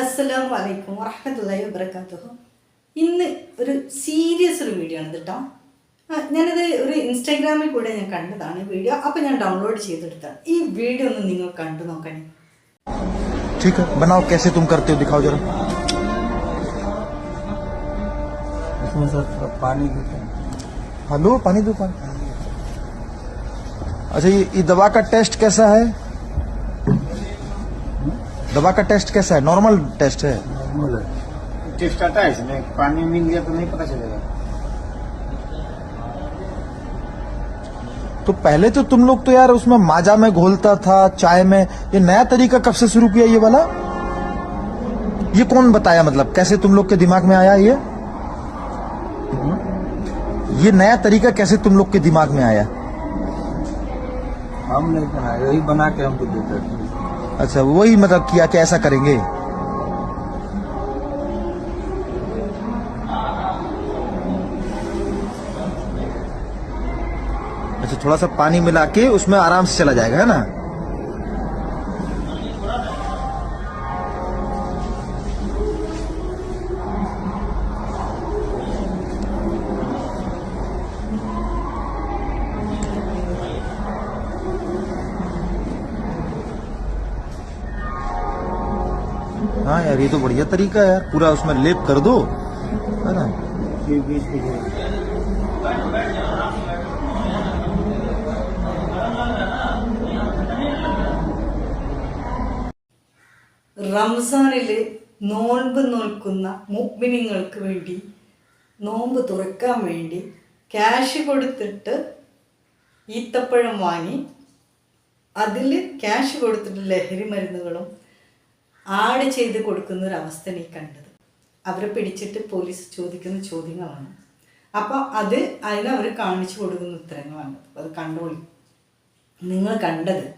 അസ്സലാമു അലൈക്കും വറഹമത്തല്ലാഹി വബർക്കാത്തുഹു ഇന്ന് ഒരു സീരിയസ് ഒരു വീഡിയോ ആണ് ഇത് കേട്ടോ ആ, ഞാനത് ഒരു ഇൻസ്റ്റാഗ്രാമിൽ കൂടെ ഞാൻ കണ്ടതാണ് ഈ വീഡിയോ അപ്പോൾ ഞാൻ ഡൗൺലോഡ് ചെയ്തെടുത്താണ് ഈ വീഡിയോ ഒന്ന് നിങ്ങൾ കണ്ടു നോക്കണേ ठीक है बनाओ कैसे तुम करते हो दिखाओ जरा इसमें सर थोड़ा पानी देते हैं हेलो पानी दो पानी अच्छा ये, ये दवा का टेस्ट कैसा है दवा का टेस्ट कैसा है? नॉर्मल टेस्ट है। नॉर्मल है। टेस्ट आता है इसमें पानी मिल गया तो नहीं पता चलेगा। तो पहले तो तुम लोग तो यार उसमें माजा में घोलता था चाय में। ये नया तरीका कब से शुरू किया ये वाला? ये कौन बताया मतलब? कैसे तुम लोग के दिमाग में आया ये? ये नया तरीका कैसे तुम लोग के दिमाग में आया? हम नहीं बनाया वही बना के हमको देते अच्छा वही मतलब किया कि ऐसा करेंगे? अच्छा थोड़ा सा पानी मिला के उसमें आराम से चला जाएगा, है ना? हाँ यार ये तो बढ़िया तरीका है यार पूरा उसमें लेप कर दो है ना ये बीस के लिए റംസാനിൽ നോൻപ് നോൽക്കുന്ന മുഗ്മിനിങ്ങൾക്ക് വേണ്ടി നോമ്പ് തുറക്കാൻ വേണ്ടി ക്യാഷ് കൊടുത്തിട്ട് ഈത്തപ്പഴം വാങ്ങി അതിൽ ക്യാഷ് കൊടുത്തിട്ട് ലഹരി മരുന്നുകളും ആഡ് ചെയ്ത് കൊടുക്കുന്ന ഒരു അവസ്ഥ നീ കണ്ടത്. അവരെ പിടിച്ചിട്ട് പോലീസ് ചോദിക്കുന്ന ചോദ്യങ്ങളാണ്. അപ്പോൾ അത് അതിന് അവർ കാണിച്ചു കൊടുക്കുന്ന ഉത്തരങ്ങളാണ്. അത് കണ്ടോളി. നിങ്ങൾ കണ്ടത്.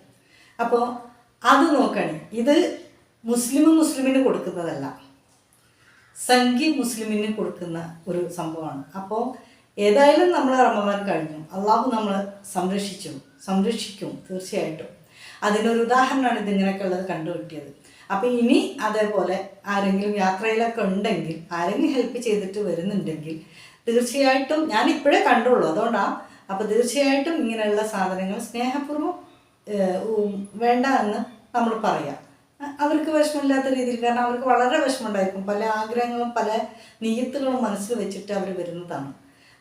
അപ്പോൾ അത് നോക്കണേ. ഇത് മുസ്ലിം മുസ്ലിമിന് കൊടുക്കുന്നതല്ല. സംഘി മുസ്ലിമിന് കൊടുക്കുന്ന ഒരു സംഭവമാണ്. അപ്പോൾ ഏതായാലും നമ്മൾ റമദാൻ കഴിഞ്ഞു. അള്ളാഹു നമ്മൾ സംരക്ഷിച്ചു. സംരക്ഷിക്കും. തീർച്ചയായിട്ടും. അതിനൊരു ഉദാഹരണമാണ് ഇതിങ്ങനെയൊക്കെ ഉള്ളത് കണ്ടുകിട്ടിയത് അപ്പോൾ ഇനി അതേപോലെ ആരെങ്കിലും യാത്രയിലൊക്കെ ഉണ്ടെങ്കിൽ ആരെങ്കിലും ഹെൽപ്പ് ചെയ്തിട്ട് വരുന്നുണ്ടെങ്കിൽ തീർച്ചയായിട്ടും ഞാൻ ഇപ്പോഴേ കണ്ടുള്ളൂ. അതുകൊണ്ടാണ് അപ്പോൾ തീർച്ചയായിട്ടും ഇങ്ങനെയുള്ള സാധനങ്ങൾ സ്നേഹപൂർവം വേണ്ട എന്ന് നമ്മൾ പറയാം. അവർക്ക് വിഷമമില്ലാത്ത രീതിയിൽ കാരണം അവർക്ക് വളരെ വിഷമമുണ്ടായിരിക്കും. പല ആഗ്രഹങ്ങളും പല നീയത്തുകളും മനസ്സിൽ വെച്ചിട്ട് അവർ വരുന്നതാണ്.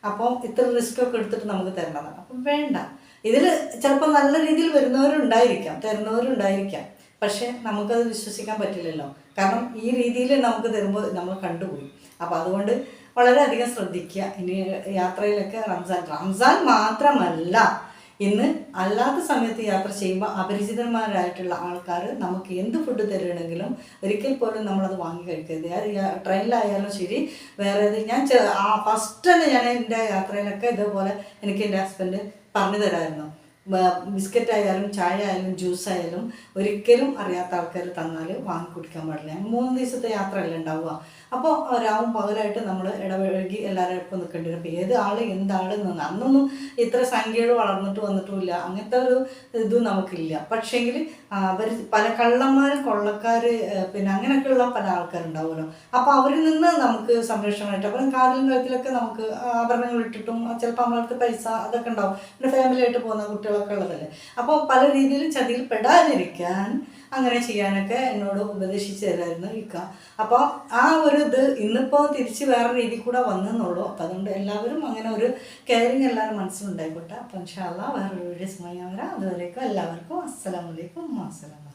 അപ്പോൾ ഇത്ര റിസ്ക് ഒക്കെ എടുത്തിട്ട് നമുക്ക് തരേണ്ടതാണ്. അപ്പം വേണ്ട. ഇതിൽ ചിലപ്പോൾ നല്ല രീതിയിൽ വരുന്നവരുണ്ടായിരിക്കാം തരുന്നവരുണ്ടായിരിക്കാം. പക്ഷേ നമുക്കത് വിശ്വസിക്കാൻ പറ്റില്ലല്ലോ. കാരണം ഈ രീതിയിൽ നമുക്ക് തരുമ്പോൾ നമ്മൾ കണ്ടുപോയി. അപ്പോൾ അതുകൊണ്ട് വളരെയധികം ശ്രദ്ധിക്കുക. ഇനി യാത്രയിലൊക്കെ റംസാൻ റംസാൻ മാത്രമല്ല ഇന്ന് അല്ലാത്ത സമയത്ത് യാത്ര ചെയ്യുമ്പോൾ അപരിചിതന്മാരായിട്ടുള്ള ആൾക്കാർ നമുക്ക് എന്ത് ഫുഡ് തരുകയാണെങ്കിലും ഒരിക്കൽ പോലും നമ്മളത് വാങ്ങി കഴിക്കരുത്. ട്രെയിനിലായാലും ശരി വേറെ ഞാൻ ഫസ്റ്റ് തന്നെ ഞാൻ എന്റെ യാത്രയിലൊക്കെ ഇതേപോലെ എനിക്ക് എന്റെ ഹസ്ബൻഡ് പറഞ്ഞു തരായിരുന്നു. ബ- ബിസ്ക്കറ്റ് ആയാലും ചായ ആയാലും ജ്യൂസ് ആയാലും ഒരിക്കലും അറിയാത്ത ആൾക്കാർ തന്നാൽ വാങ്ങി കുടിക്കാൻ പാടില്ല. മൂന്ന് ദിവസത്തെ യാത്രയല്ലേ ഉണ്ടാവുക. അപ്പോൾ രാവും പകലായിട്ട് നമ്മൾ ഇടപഴകി എല്ലാവരും ഒപ്പം നിൽക്കേണ്ടി വരും. ഏത് ആൾ എന്താണ് നിന്ന് അന്നൊന്നും ഇത്ര സംഖ്യകൾ വളർന്നിട്ട് വന്നിട്ടുമില്ല. അങ്ങനത്തെ ഒരു ഇതും നമുക്കില്ല. പക്ഷേങ്കിൽ അവർ പല കള്ളന്മാർ കൊള്ളക്കാർ പിന്നെ അങ്ങനെയൊക്കെയുള്ള പല ആൾക്കാരുണ്ടാവുമല്ലോ. അപ്പോൾ അവരിൽ നിന്ന് നമുക്ക് സംരക്ഷണമായിട്ട് അപ്പം കാതിലും കഴുത്തിലൊക്കെ നമുക്ക് ആഭരണങ്ങൾ ഇട്ടിട്ടും ചിലപ്പോൾ നമ്മളടുത്ത് പൈസ അതൊക്കെ ഉണ്ടാവും. പിന്നെ ഫാമിലിയായിട്ട് പോകുന്ന കുട്ടികളൊക്കെ ഉള്ളതല്ലേ. അപ്പോൾ പല രീതിയിൽ ചതിയിൽ പെടാതിരിക്കാൻ അങ്ങനെ ചെയ്യാനൊക്കെ എന്നോട് ഉപദേശിച്ചു തരായിരുന്നു ഇക്ക. അപ്പോൾ ആ ഒരു ഇത് ഇന്നിപ്പോൾ തിരിച്ച് വേറെ രീതി കൂടെ വന്നെന്നുള്ളൂ. അപ്പം അതുകൊണ്ട് എല്ലാവരും അങ്ങനെ ഒരു കെയറിങ് എല്ലാവരും മനസ്സിലുണ്ടായിക്കോട്ടെ. അപ്പം ഇൻഷാല്ല വേറൊരു വീഡിയോസുമായി ഞാൻ വരാം. അതുവരേക്കും എല്ലാവർക്കും അസ്സലാമലൈക്കും അസ്സലാം